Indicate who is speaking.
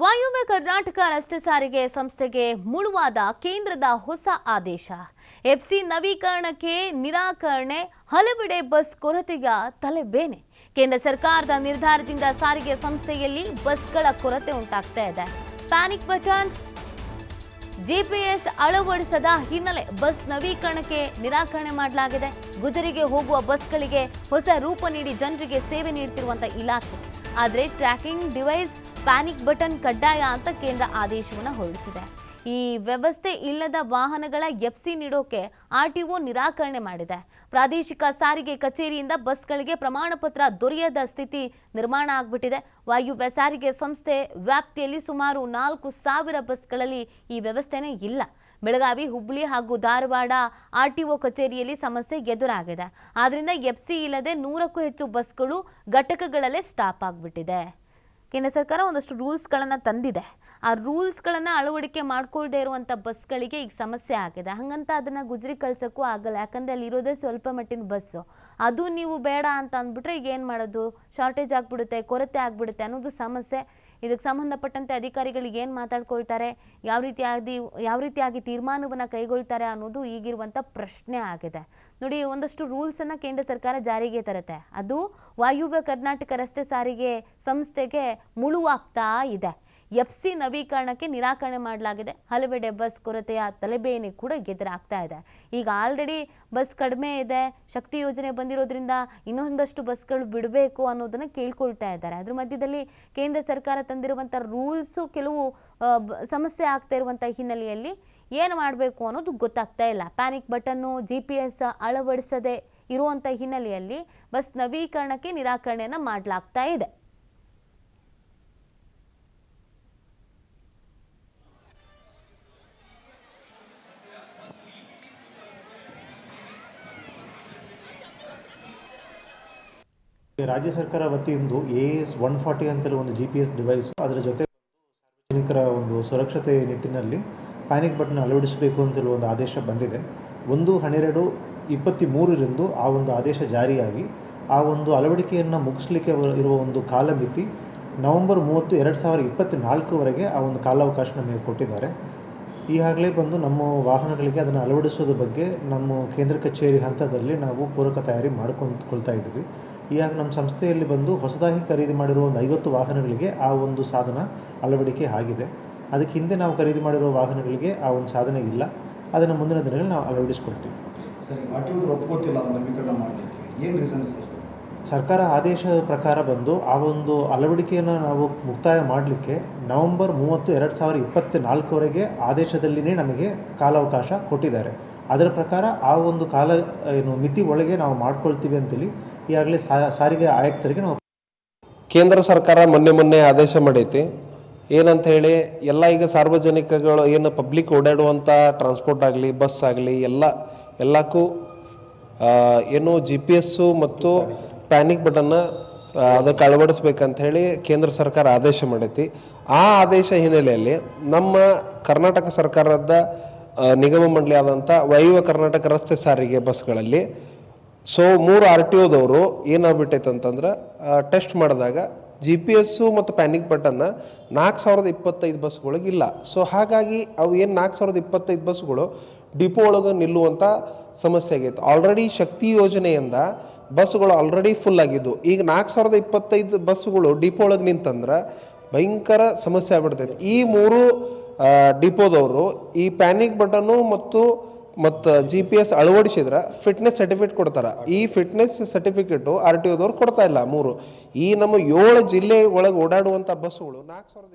Speaker 1: ವಾಯುವ್ಯ ಕರ್ನಾಟಕ ರಸ್ತೆ ಸಾರಿಗೆ ಸಂಸ್ಥೆಗೆ ಮುಳುವಾದ ಕೇಂದ್ರದ ಹೊಸ ಆದೇಶ. ಎಫ್ಸಿ ನವೀಕರಣಕ್ಕೆ ನಿರಾಕರಣೆ, ಹಲವೆಡೆ ಬಸ್ ಕೊರತೆಯ ತಲೆಬೇನೆ. ಕೇಂದ್ರ ಸರ್ಕಾರದ ನಿರ್ಧಾರದಿಂದ ಸಾರಿಗೆ ಸಂಸ್ಥೆಯಲ್ಲಿ ಬಸ್ಗಳ ಕೊರತೆ ಉಂಟಾಗ್ತಾ ಇದೆ. ಪ್ಯಾನಿಕ್ ಬಟನ್ ಜಿಪಿಎಸ್ ಅಳವಡಿಸದ ಹಿನ್ನೆಲೆ ಬಸ್ ನವೀಕರಣಕ್ಕೆ ನಿರಾಕರಣೆ ಮಾಡಲಾಗಿದೆ. ಗುಜರಿಗೆ ಹೋಗುವ ಬಸ್ಗಳಿಗೆ ಹೊಸ ರೂಪ ನೀಡಿ ಜನರಿಗೆ ಸೇವೆ ನೀಡುತ್ತಿರುವಂತಹ ಇಲಾಖೆ. ಆದರೆ ಟ್ರ್ಯಾಕಿಂಗ್ ಡಿವೈಸ್ ಪ್ಯಾನಿಕ್ ಬಟನ್ ಕಡ್ಡಾಯ ಅಂತ ಕೇಂದ್ರ ಆದೇಶವನ್ನು ಹೊರಡಿಸಿದೆ. ಈ ವ್ಯವಸ್ಥೆ ಇಲ್ಲದ ವಾಹನಗಳ ಎಫ್ಸಿ ನೀಡೋಕೆ ಆರ್ಟಿಒ ನಿರಾಕರಣೆ ಮಾಡಿದೆ. ಪ್ರಾದೇಶಿಕ ಸಾರಿಗೆ ಕಚೇರಿಯಿಂದ ಬಸ್ಗಳಿಗೆ ಪ್ರಮಾಣ ಪತ್ರ ದೊರೆಯದ ಸ್ಥಿತಿ ನಿರ್ಮಾಣ ಆಗ್ಬಿಟ್ಟಿದೆ. ವಾಯುವ್ಯ ಸಾರಿಗೆ ಸಂಸ್ಥೆ ವ್ಯಾಪ್ತಿಯಲ್ಲಿ ಸುಮಾರು ನಾಲ್ಕು ಸಾವಿರ ಬಸ್ಗಳಲ್ಲಿ ಈ ವ್ಯವಸ್ಥೆನೇ ಇಲ್ಲ. ಬೆಳಗಾವಿ ಹುಬ್ಬಳ್ಳಿ ಹಾಗೂ ಧಾರವಾಡ ಆರ್ಟಿಒ ಕಚೇರಿಯಲ್ಲಿ ಸಮಸ್ಯೆ ಎದುರಾಗಿದೆ. ಆದ್ರಿಂದ ಎಫ್ಸಿ ಇಲ್ಲದೆ ನೂರಕ್ಕೂ ಹೆಚ್ಚು ಬಸ್ಗಳು ಘಟಕಗಳಲ್ಲೇ ಸ್ಟಾಪ್ ಆಗಿಬಿಟ್ಟಿದೆ. ಕೇಂದ್ರ ಸರ್ಕಾರ ಒಂದಷ್ಟು ರೂಲ್ಸ್ಗಳನ್ನು ತಂದಿದೆ. ಆ ರೂಲ್ಸ್ಗಳನ್ನು ಅಳವಡಿಕೆ ಮಾಡ್ಕೊಳ್ದೇ ಇರುವಂಥ ಬಸ್ಗಳಿಗೆ ಈಗ ಸಮಸ್ಯೆ ಆಗಿದೆ. ಹಾಗಂತ ಅದನ್ನು ಗುಜರಿ ಕಳ್ಸೋಕ್ಕೂ ಆಗಲ್ಲ. ಯಾಕಂದರೆ ಅಲ್ಲಿ ಇರೋದೇ ಸ್ವಲ್ಪ ಮಟ್ಟಿನ ಬಸ್ಸು ಅದು ನೀವು ಬೇಡ ಅಂತ ಅಂದ್ಬಿಟ್ರೆ ಈಗ ಏನು ಮಾಡೋದು? ಶಾರ್ಟೇಜ್ ಆಗಿಬಿಡುತ್ತೆ, ಕೊರತೆ ಆಗಿಬಿಡುತ್ತೆ ಅನ್ನೋದು ಸಮಸ್ಯೆ. ಇದಕ್ಕೆ ಸಂಬಂಧಪಟ್ಟಂತೆ ಅಧಿಕಾರಿಗಳಿಗೆ ಏನು ಮಾತಾಡ್ಕೊಳ್ತಾರೆ? ಯಾವ ರೀತಿಯಾಗಿ ಯಾವ ರೀತಿಯಾಗಿ ತೀರ್ಮಾನವನ್ನು ಕೈಗೊಳ್ತಾರೆ ಅನ್ನೋದು ಈಗಿರುವಂಥ ಪ್ರಶ್ನೆ ಆಗಿದೆ. ನೋಡಿ, ಒಂದಷ್ಟು ರೂಲ್ಸನ್ನು ಕೇಂದ್ರ ಸರ್ಕಾರ ಜಾರಿಗೆ ತರುತ್ತೆ. ಅದು ವಾಯುವ್ಯ ಕರ್ನಾಟಕ ರಸ್ತೆ ಸಾರಿಗೆ ಸಂಸ್ಥೆಗೆ ಮುಳುವಾಗ್ತಾ ಇದೆ. ಎಫ್ ಸಿ ನವೀಕರಣಕ್ಕೆ ನಿರಾಕರಣೆ ಮಾಡಲಾಗಿದೆ. ಹಲವೆಡೆ ಬಸ್ ಕೊರತೆಯ ತಲೆಬೇನೆ ಕೂಡ ಎದುರಾಗ್ತಾ ಇದೆ. ಈಗ ಆಲ್ರೆಡಿ ಬಸ್ ಕಡಿಮೆ ಇದೆ. ಶಕ್ತಿ ಯೋಜನೆ ಬಂದಿರೋದ್ರಿಂದ ಇನ್ನೊಂದಷ್ಟು ಬಸ್ಗಳು ಬಿಡಬೇಕು ಅನ್ನೋದನ್ನು ಕೇಳ್ಕೊಳ್ತಾ ಇದ್ದಾರೆ. ಅದ್ರ ಮಧ್ಯದಲ್ಲಿ ಕೇಂದ್ರ ಸರ್ಕಾರ ತಂದಿರುವಂಥ ರೂಲ್ಸು ಕೆಲವು ಸಮಸ್ಯೆ ಆಗ್ತಾ ಇರುವಂಥ ಹಿನ್ನೆಲೆಯಲ್ಲಿ ಏನು ಮಾಡಬೇಕು ಅನ್ನೋದು ಗೊತ್ತಾಗ್ತಾ ಇಲ್ಲ. Panic button G P S ಅಳವಡಿಸದೆ ಇರುವಂಥ ಹಿನ್ನೆಲೆಯಲ್ಲಿ ಬಸ್ ನವೀಕರಣಕ್ಕೆ ನಿರಾಕರಣೆಯನ್ನು ಮಾಡಲಾಗ್ತಾ ಇದೆ.
Speaker 2: ರಾಜ್ಯ ಸರ್ಕಾರ ವತಿಯಿಂದ ಎ ಎಸ್ ಒನ್ ಫಾರ್ಟಿ ಅಂತೇಳಿ ಒಂದು ಜಿ ಪಿ ಎಸ್ ಡಿವೈಸ್ ಅದರ ಜೊತೆ ಸಾರ್ವಜನಿಕರ ಒಂದು ಸುರಕ್ಷತೆ ನಿಟ್ಟಿನಲ್ಲಿ ಪ್ಯಾನಿಕ್ ಬಟನ್ ಅಳವಡಿಸಬೇಕು ಅಂತೇಳಿ ಒಂದು ಆದೇಶ ಬಂದಿದೆ. ಒಂದು ಹನ್ನೆರಡು ಇಪ್ಪತ್ತಿ ಮೂರರಿಂದ ಆ ಒಂದು ಆದೇಶ ಜಾರಿಯಾಗಿ ಆ ಒಂದು ಅಳವಡಿಕೆಯನ್ನು ಮುಗಿಸ್ಲಿಕ್ಕೆ ಇರುವ ಒಂದು ಕಾಲಮಿತಿ ನವೆಂಬರ್ ಮೂವತ್ತು ಎರಡು ಸಾವಿರ ಇಪ್ಪತ್ತ್ನಾಲ್ಕುವರೆಗೆ ಆ ಒಂದು ಕಾಲಾವಕಾಶ ನಮಗೆ ಕೊಟ್ಟಿದ್ದಾರೆ. ಈಗಾಗಲೇ ಬಂದು ನಮ್ಮ ವಾಹನಗಳಿಗೆ ಅದನ್ನು ಅಳವಡಿಸೋದ್ರ ಬಗ್ಗೆ ನಮ್ಮ ಕೇಂದ್ರ ಕಚೇರಿ ಹಂತದಲ್ಲಿ ನಾವು ಪೂರಕ ತಯಾರಿ ಮಾಡ್ಕೊಂಡ್ಕೊಳ್ತಾ ಇದ್ವಿ ಈಗಾಗ ನಮ್ಮ ಸಂಸ್ಥೆಯಲ್ಲಿ ಬಂದು ಹೊಸದಾಗಿ ಖರೀದಿ ಮಾಡಿರುವ ಒಂದು ಐವತ್ತು ವಾಹನಗಳಿಗೆ ಆ ಒಂದು ಸಾಧನ ಅಳವಡಿಕೆ ಆಗಿದೆ. ಅದಕ್ಕೆ ಹಿಂದೆ ನಾವು ಖರೀದಿ ಮಾಡಿರುವ ವಾಹನಗಳಿಗೆ ಆ ಒಂದು ಸಾಧನೆ ಇಲ್ಲ. ಅದನ್ನು ಮುಂದಿನ ದಿನಗಳಲ್ಲಿ ನಾವು ಅಳವಡಿಸ್ಕೊಳ್ತೀವಿ. ಸರ್ಕಾರ ಆದೇಶ ಪ್ರಕಾರ ಬಂದು ಆ ಒಂದು ಅಳವಡಿಕೆಯನ್ನು ನಾವು ಮುಕ್ತಾಯ ಮಾಡಲಿಕ್ಕೆ ನವೆಂಬರ್ ಮೂವತ್ತು ಎರಡು ಸಾವಿರದ ಇಪ್ಪತ್ತ ನಾಲ್ಕವರೆಗೆ ಆದೇಶದಲ್ಲಿನೇ ನಮಗೆ ಕಾಲಾವಕಾಶ ಕೊಟ್ಟಿದ್ದಾರೆ. ಅದರ ಪ್ರಕಾರ ಆ ಒಂದು ಕಾಲ ಏನು ಮಿತಿ ಒಳಗೆ ನಾವು ಮಾಡ್ಕೊಳ್ತೀವಿ ಅಂತೇಳಿ ಈಗಾಗಲೇ ಸಾರಿಗೆ ಆಯುಕ್ತರಿಗೆ ನಾವು
Speaker 3: ಕೇಂದ್ರ ಸರ್ಕಾರ ಮೊನ್ನೆ ಮೊನ್ನೆ ಆದೇಶ ಮಾಡೈತಿ. ಏನಂತ ಹೇಳಿ, ಎಲ್ಲ ಈಗ ಸಾರ್ವಜನಿಕಗಳು ಏನು ಪಬ್ಲಿಕ್ ಓಡಾಡುವಂಥ ಟ್ರಾನ್ಸ್ಪೋರ್ಟ್ ಆಗಲಿ ಬಸ್ ಆಗಲಿ, ಎಲ್ಲ, ಎಲ್ಲಕ್ಕೂ ಏನು ಜಿ ಪಿ ಎಸ್ಸು ಮತ್ತು ಪ್ಯಾನಿಕ್ ಬಟನ್ನ ಅದಕ್ಕೆ ಅಳವಡಿಸ್ಬೇಕಂತ ಹೇಳಿ ಕೇಂದ್ರ ಸರ್ಕಾರ ಆದೇಶ ಮಾಡೈತಿ. ಆ ಆದೇಶ ಹಿನ್ನೆಲೆಯಲ್ಲಿ ನಮ್ಮ ಕರ್ನಾಟಕ ಸರ್ಕಾರದ ನಿಗಮ ಮಂಡಳಿ ಆದಂಥ ವೈವ ಕರ್ನಾಟಕ ರಸ್ತೆ ಸಾರಿಗೆ ಬಸ್ಗಳಲ್ಲಿ ಸೊ ಮೂರು ಆರ್ ಟಿ ಒದವರು ಏನಾಗ್ಬಿಟ್ಟೈತೆ ಅಂತಂದ್ರೆ ಟೆಸ್ಟ್ ಮಾಡಿದಾಗ ಜಿ ಪಿ ಎಸ್ಸು ಮತ್ತು ಪ್ಯಾನಿಕ್ ಬಟನ್ನ ನಾಲ್ಕು ಸಾವಿರದ ಇಪ್ಪತ್ತೈದು ಬಸ್ಗಳಿಗೆ ಇಲ್ಲ. ಸೊ ಹಾಗಾಗಿ ಅವು ಏನು ನಾಲ್ಕು ಸಾವಿರದ ಇಪ್ಪತ್ತೈದು ಬಸ್ಗಳು ಡಿಪೋ ಒಳಗೆ ನಿಲ್ಲುವಂಥ ಸಮಸ್ಯೆ ಆಗೈತೆ. ಆಲ್ರೆಡಿ ಶಕ್ತಿ ಯೋಜನೆಯಿಂದ ಬಸ್ಗಳು ಆಲ್ರೆಡಿ ಫುಲ್ ಆಗಿದ್ದು. ಈಗ ನಾಲ್ಕು ಸಾವಿರದ ಇಪ್ಪತ್ತೈದು ಬಸ್ಗಳು ಡಿಪೋ ಒಳಗೆ ನಿಂತಂದ್ರೆ ಭಯಂಕರ ಸಮಸ್ಯೆ ಆಗ್ಬಿಡ್ತೈತೆ. ಈ ಮೂರು ಡಿಪೋದವರು ಈ ಪ್ಯಾನಿಕ್ ಬಟನ್ನು ಮತ್ತು ಮತ್ತು ಜಿ ಪಿ ಎಸ್ ಅಳವಡಿಸಿದ್ರೆ ಫಿಟ್ನೆಸ್ ಸರ್ಟಿಫಿಕೇಟ್ ಕೊಡ್ತಾರೆ. ಈ ಫಿಟ್ನೆಸ್ ಸರ್ಟಿಫಿಕೇಟು ಆರ್ ಟಿ ಒದವ್ರು ಕೊಡ್ತಾ ಇಲ್ಲ ಮೂರು. ಈ ನಮ್ಮ ಏಳು ಜಿಲ್ಲೆ ಒಳಗೆ ಓಡಾಡುವಂಥ ಬಸ್ಸುಗಳು ನಾಲ್ಕು ಸಾವಿರದ